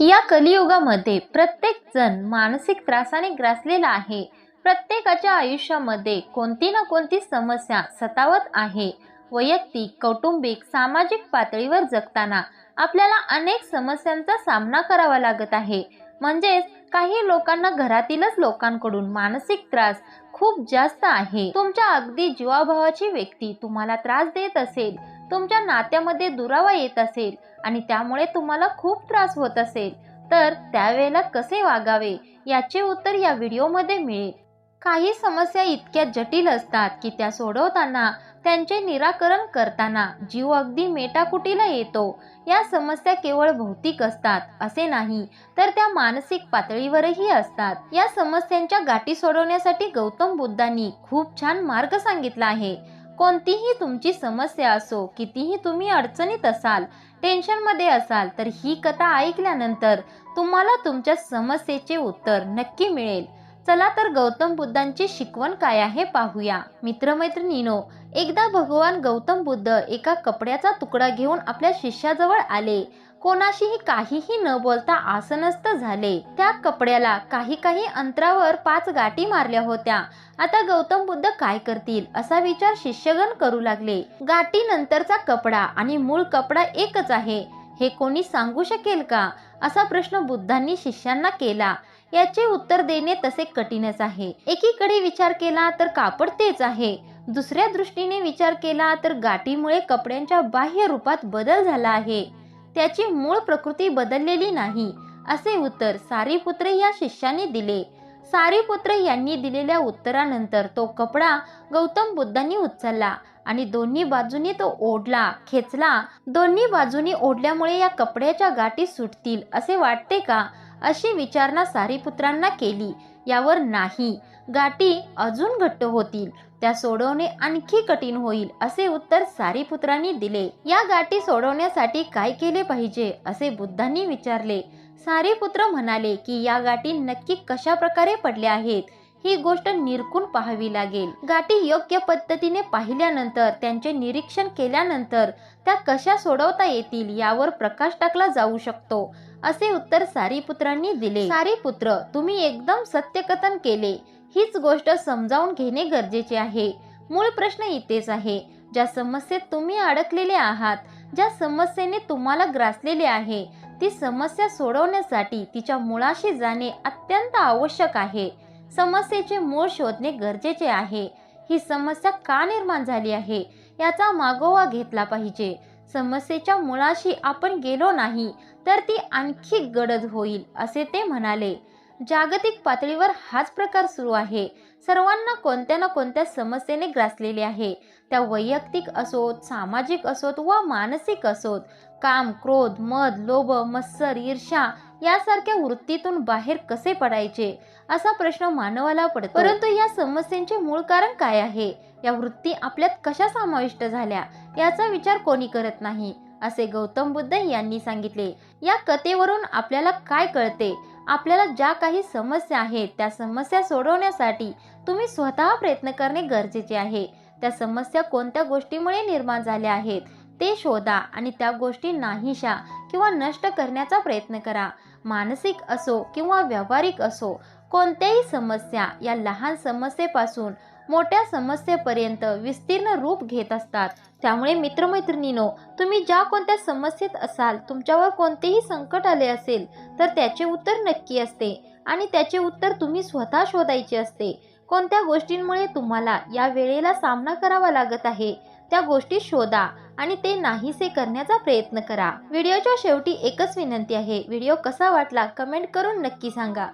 या कलियुगामध्ये प्रत्येक जण मानसिक त्रासाने ग्रासलेला आहे. प्रत्येकाच्या आयुष्यामध्ये कोणती ना कोणती समस्या सतावत आहे. वैयक्तिक कौटुंबिक सामाजिक पातळीवर जगताना आपल्याला अनेक समस्यांचा सामना करावा लागत आहे. म्हणजेच काही लोकांना घरातीलच लोकांकडून मानसिक त्रास खूप जास्त आहे. तुमच्या अगदी जीवाभावाची व्यक्ती तुम्हाला त्रास देत असेल तुमच्या नात्यामध्ये दुरावा येत असेल आणि त्यामुळे तुम्हाला खूप त्रास होत असेल तर त्यावेळेला कसे वागावे याचे उत्तर या व्हिडिओमध्ये मिळेल. काही समस्या इतक्या जटिल असतात की त्या सोडवताना त्यांचे निराकरण करताना जीव अगदी मेटाकुटीला येतो. या समस्या केवळ भौतिक असतात असे नाही तर त्या मानसिक पातळीवरही असतात. या समस्यांच्या गाठी सोडवण्यासाठी गौतम बुद्धांनी खूप छान मार्ग सांगितला आहे. कोणतीही तुमची समस्या असो कितीही तुम्ही अडचणीत असाल टेन्शनमध्ये असाल तर ही कथा ऐकल्यानंतर तुम्हाला तुमच्या समस्येचे उत्तर नक्की मिळेल. चला तर गौतम बुद्धांची शिकवण काय आहे पाहूया. मित्रमैत्रिणीनो एकदा भगवान गौतम बुद्ध एका कपड्याचा तुकडा घेऊन आपल्या शिष्याजवळ आले. कोणाशीही काहीही न बोलता आसनस्थ झाले. त्या कपड्याला काही काही अंतरावर पाच गाठी मारल्या होत्या. आता गौतम बुद्ध काय करतील असा विचार शिष्यगण करू लागले. गाठी नंतरचा कपडा आणि मूळ कपडा एकच आहे. हे कोणी सांगू शकेल का? असा प्रश्न बुद्धांनी शिष्यांना केला. याचे उत्तर देणे तसे कठीणच आहे. एकीकडे विचार केला तर कापड तेच आहे. दुसऱ्या दृष्टीने विचार केला तर गाठीमुळे कपड्यांच्या बाह्य रूपात बदल झाला आहे. त्याची मूळ प्रकृती बदललेली नाही असे उत्तर सारीपुत्र या शिष्याने दिले. सारीपुत्र यांनी दिलेल्या उत्तरानंतर तो कपडा गौतम बुद्धांनी उचलला आणि दोन्ही बाजूनी तो ओढला खेचला. दोन्ही बाजूनी ओढल्यामुळे या कपड्याच्या गाठी सुटतील असे वाटते का? अशी विचारणा सारीपुत्रांना केली. यावर नाही. गाठी अजून घट्ट होतील. त्या सोडवणे आणखी कठीण होईल असे उत्तर सारीपुत्रांनी दिले. या गाठी सोडवण्यासाठी काय केले पाहिजे असे बुद्धांनी विचारले. सारीपुत्र म्हणाले की या गाठी नक्की कशा प्रकारे पडल्या आहेत? ही गोष्ट निरकून पाहावी लागेल. गाठी योग्य पद्धतीने पाहिल्यानंतर त्यांचे निरीक्षण केल्यानंतर त्या कशा सोडवता येतील यावर प्रकाश टाकला जाऊ शकतो असे उत्तर सारीपुत्रांनी दिले. सारीपुत्र तुम्ही एकदम सत्यकथन केले. हीच गोष्ट समजावून घेणे गरजेचे आहे. मूळ प्रश्न इथेच आहे. ज्या समस्येत तुम्ही अडकलेले आहात ज्या समस्येने तुम्हाला ग्रासलेले आहे ती समस्या सोडवण्यासाठी तिच्या मुळाशी जाणे अत्यंत आवश्यक आहे. समस्येचे मूळ शोधणे गरजेचे आहे. ही समस्या का निर्माण झाली आहे? याचा मागोवा घेतला पाहिजे. समस्येच्या मुळाशी आपण गेलो नाही तर ती आणखी गडद होईल असे ते म्हणाले. जागतिक पातळीवर हाच प्रकार सुरू आहे. सर्वांना कोणत्या ना कोणत्या समस्येने ग्रासलेले आहे. त्या वैयक्तिक असोत सामाजिक असोत व मानसिक असोत. काम क्रोध मद लोभ मत्सर ईर्षा यासारख्या वृत्तीतून बाहेर कसे पडायचे? असा प्रश्न मानवाला पडतो. परंतु या समस्यांचे मूळ कारण काय आहे? या वृत्ती आपल्यात कशा समाविष्ट झाल्या? याचा विचार कोणी करत नाही असे गौतम बुद्ध यांनी सांगितले. या कथेवरून आपल्याला काय कळते? आपल्याला ज्या काही समस्या आहेत त्या समस्या सोडवण्यासाठी तुम्ही स्वतः प्रयत्न करणे गरजेचे आहे. त्या समस्या कोणत्या गोष्टीमुळे निर्माण झाल्या आहेत ते शोधा आणि त्या गोष्टी नाहीशा किंवा नष्ट करण्याचा प्रयत्न करा. मानसिक असो किंवा व्यावहारिक असो कोणत्याही समस्या या लहान समस्येपासून मोठ्या समस्येपर्यंत विस्तीर्ण रूप घेत असतात. त्यामुळे मित्रमैत्रिणीनो तुम्ही ज्या कोणत्या समस्येत असाल तुमच्यावर कोणतेही संकट आले असेल तर त्याचे उत्तर नक्की असते आणि त्याचे उत्तर तुम्ही स्वतः शोधायचे असते. कोणत्या गोष्टींमुळे तुम्हाला या वेळेला सामना करावा लागत आहे त्या गोष्टी शोधा. आणि ते नाहीसे करण्याचा प्रयत्न करा. व्हिडिओच्या शेवटी एकच विनंती आहे. व्हिडिओ कसा वाटला कमेंट करून नक्की सांगा.